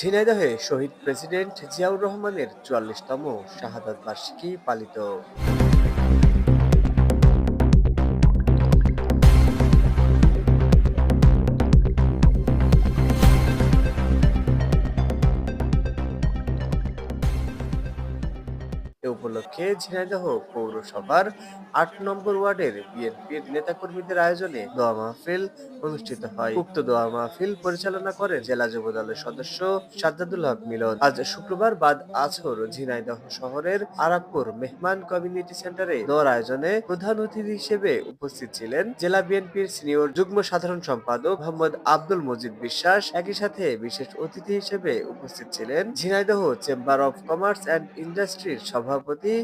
ঝিনাইদহে শহীদ president Ziaur রহমানের চুয়াল্লিশতম শাহাদাত বার্ষিকী পালিত। এ উপলক্ষে ঝিনাইদহ পৌরসভার আট নম্বর ওয়ার্ডের বিএনপির নেতাকর্মীদের আয়োজনে দোয়া মাহফিল অনুষ্ঠিত হয়। উক্ত দোয়া মাহফিল পরিচালনা করেন জেলা যুব দলের সদস্য সাজ্জাদুল হক মিলন। আজ শুক্রবার বাদ আছর ঝিনাইদহ শহরের আরাকপুর মেহমান কমিউনিটি সেন্টারে দোয়ার আয়োজনে প্রধান অতিথি হিসেবে উপস্থিত ছিলেন জেলা বিএনপির সিনিয়র যুগ্ম সাধারণ সম্পাদক মোহাম্মদ আব্দুল মজিদ বিশ্বাস। একই সাথে বিশেষ অতিথি হিসেবে উপস্থিত ছিলেন Jhenaidah chamber of commerce and ইন্ডাস্ট্রির सभापति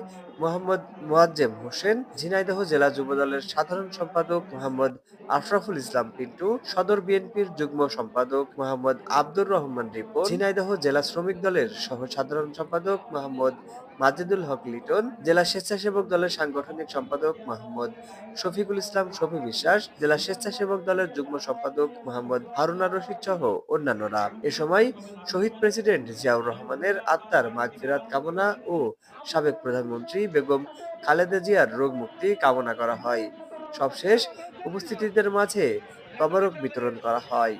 মোহাম্মদ মোয়াজ্জেম হোসেন, ঝিনাইদহ জেলা যুবদলের সাধারণ সম্পাদক মোহাম্মদ আশরাফুল ইসলাম পিন্টু, সদর বিএনপির যুগ্ম সম্পাদক মোহাম্মদ আব্দুর রহমান রিপন, ঝিনাইদহ জেলা শ্রমিক দলের সহ সাধারণ সম্পাদক মোহাম্মদ মাজেদুল হক লিটন, জেলা স্বেচ্ছাসেবক দলের সাংগঠনিক সম্পাদক মোহাম্মদ শফিকুল ইসলাম শফি বিশ্বাস, জেলা স্বেচ্ছাসেবক দলের যুগ্ম সম্পাদক মোহাম্মদ হারুনা রশিদ সহ অন্যান্যরা। এ সময় শহীদ প্রেসিডেন্ট জিয়াউর রহমানের আত্মার মাগফিরাত কামনা ও সাবেক প্রধানমন্ত্রী বেগম খালেদা জিয়ার রোগ মুক্তি কামনা করা হয়। সবশেষ উপস্থিতিদের মাঝে তবারক বিতরণ করা হয়।